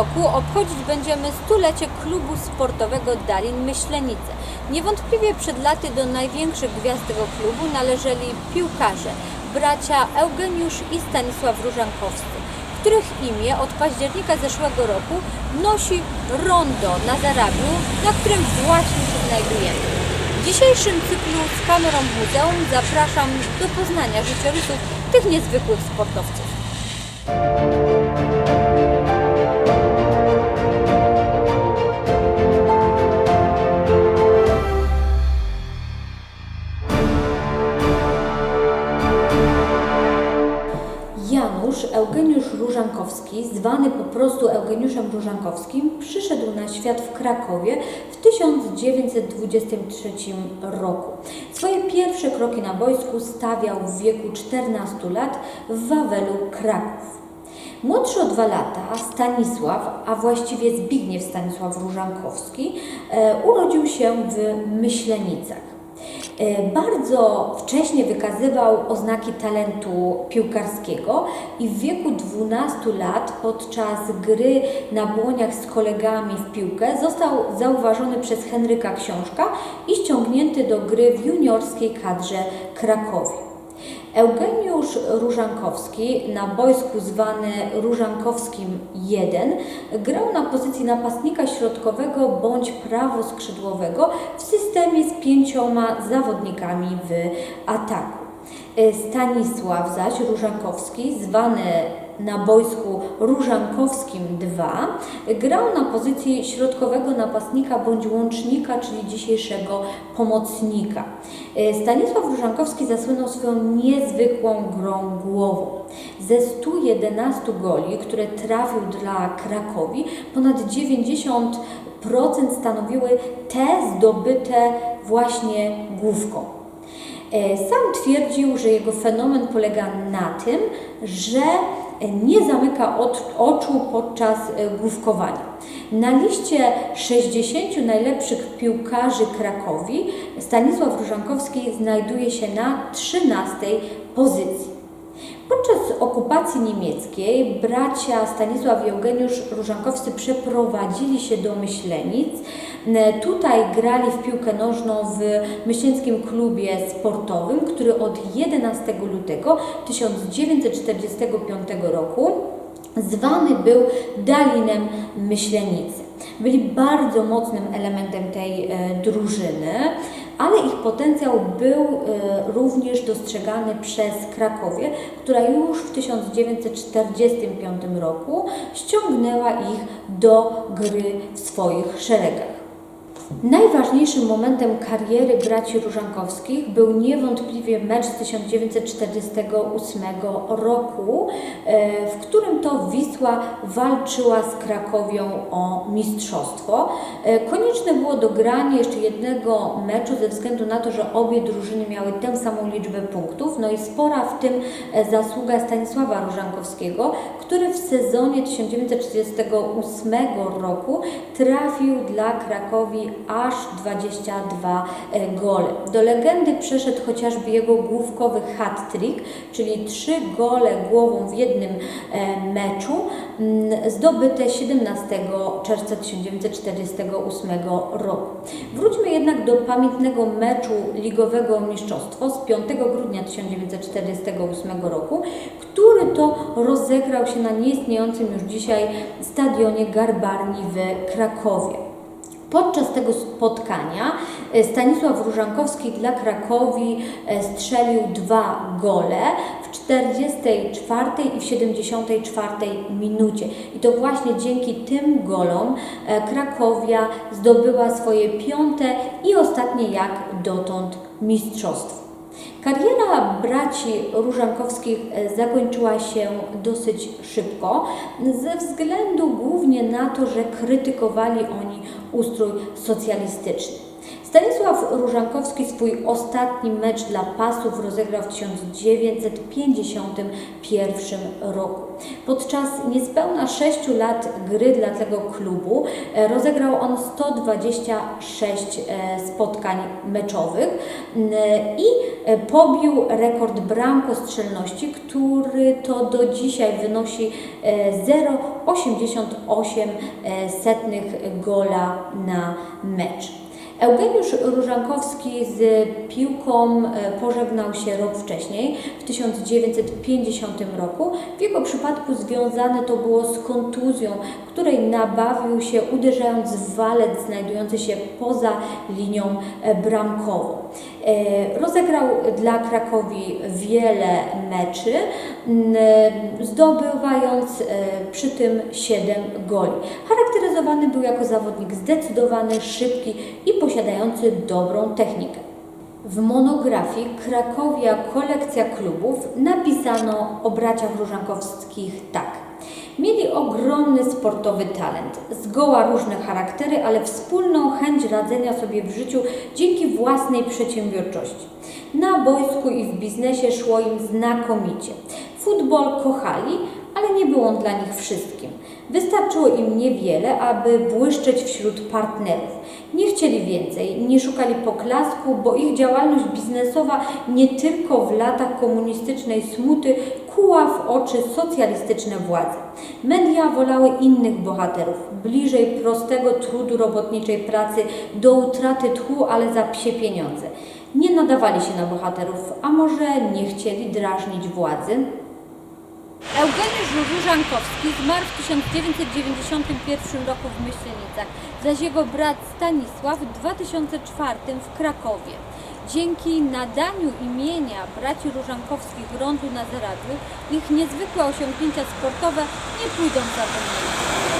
roku obchodzić będziemy stulecie klubu sportowego Dalin Myślenice. Niewątpliwie przed laty do największych gwiazd tego klubu należeli piłkarze, bracia Eugeniusz i Stanisław Różankowscy, których imię od października zeszłego roku nosi rondo na Zarabiu, na którym właśnie się znajdujemy. W dzisiejszym cyklu z kamerą muzeum zapraszam do poznania życiorysów tych niezwykłych sportowców. Janusz Eugeniusz Różankowski, zwany po prostu Eugeniuszem Różankowskim, przyszedł na świat w Krakowie w 1923 roku. Swoje pierwsze kroki na boisku stawiał w wieku 14 lat w Wawelu Kraków. Młodszy o dwa lata Stanisław, a właściwie Zbigniew Stanisław Różankowski, e, urodził się w Myślenicach. E, Bardzo wcześnie wykazywał oznaki talentu piłkarskiego i w wieku 12 lat podczas gry na błoniach z kolegami w piłkę został zauważony przez Henryka Książka i ściągnięty do gry w juniorskiej kadrze Krakowie. Eugeniusz Różankowski, na boisku zwany Różankowskim 1, grał na pozycji napastnika środkowego bądź prawoskrzydłowego w systemie z pięcioma zawodnikami w ataku. Stanisław zaś Różankowski, zwany na boisku Różankowskim 2, grał na pozycji środkowego napastnika bądź łącznika, czyli dzisiejszego pomocnika. Stanisław Różankowski zasłynął swoją niezwykłą grą głową. Ze 111 goli, które trafił dla Krakowi, ponad 90% stanowiły te zdobyte właśnie główką. E, Sam twierdził, że jego fenomen polega na tym, że nie zamyka oczu podczas e, główkowania. Na liście 60 najlepszych piłkarzy Krakowi Stanisław Różankowski znajduje się na 13 pozycji. Podczas okupacji niemieckiej bracia Stanisław i Eugeniusz Różankowscy przeprowadzili się do Myślenic. E, Tutaj grali w piłkę nożną w Myślenickim Klubie Sportowym, który od 11 lutego 1945 roku zwany był Dalinem Myślenicy. Byli bardzo mocnym elementem tej e, drużyny, ale ich potencjał był e, również dostrzegany przez Krakowie, która już w 1945 roku ściągnęła ich do gry w swoich szeregach. Najważniejszym momentem kariery braci Różankowskich był niewątpliwie mecz z 1948 roku, e, w którym to Wisła walczyła z Krakowią o mistrzostwo. E, Konieczne było dogranie jeszcze jednego meczu ze względu na to, że obie drużyny miały tę samą liczbę punktów, no i spora w tym e, zasługa Stanisława Różankowskiego, który w sezonie 1948 roku trafił dla Krakowi aż 22 e, gole. Do legendy przeszedł chociażby jego główkowy hat-trick, czyli trzy gole głową w jednym e, meczu, mm, zdobyte 17 czerwca 1948 roku. Wróćmy jednak do pamiętnego meczu ligowego mistrzostwo z 5 grudnia 1948 roku, który to rozegrał się na nieistniejącym już dzisiaj stadionie Garbarni w Krakowie. Podczas tego spotkania e, Stanisław Różankowski dla Krakowi e, strzelił dwa gole w 44 i w 74 minucie. I to właśnie dzięki tym golom e, Krakowia zdobyła swoje piąte i ostatnie jak dotąd mistrzostwo. Kariera braci Różankowskich e, zakończyła się dosyć szybko, ze względu głównie na to, że krytykowali oni ustrój socjalistyczny. Stanisław Różankowski swój ostatni mecz dla pasów rozegrał w 1951 roku. Podczas niespełna 6 lat gry dla tego klubu e, rozegrał on 126 e, spotkań meczowych i pobił rekord bramkostrzelności, który to do dzisiaj wynosi e, 0,88 e, setnych gola na mecz. Eugeniusz Różankowski z piłką e, pożegnał się rok wcześniej, w 1950 roku. W jego przypadku związane to było z kontuzją, której nabawił się uderzając w walec znajdujący się poza linią e, bramkową. E, Rozegrał dla Krakowi wiele meczy, zdobywając przy tym 7 goli. Charakteryzowany był jako zawodnik zdecydowany, szybki i posiadający dobrą technikę. W monografii Krakowia kolekcja klubów napisano o braciach Różankowskich tak. Mieli ogromny sportowy talent, zgoła różne charaktery, ale wspólną chęć radzenia sobie w życiu dzięki własnej przedsiębiorczości. Na boisku i w biznesie szło im znakomicie. Futbol kochali, ale nie był on dla nich wszystkim. Wystarczyło im niewiele, aby błyszczeć wśród partnerów. Nie chcieli więcej, nie szukali poklasku, bo ich działalność biznesowa nie tylko w latach komunistycznej smuty kuła w oczy socjalistyczne władze. Media wolały innych bohaterów, bliżej prostego trudu robotniczej pracy do utraty tchu, ale za psie pieniądze. Nie nadawali się na bohaterów, a może nie chcieli drażnić władzy? Eugeniusz Różankowski zmarł w 1991 roku w Myślenicach, zaś jego brat Stanisław w 2004 w Krakowie. Dzięki nadaniu imienia braci Różankowskich rondu na Zerabiu ich niezwykłe osiągnięcia sportowe nie pójdą zapomniane.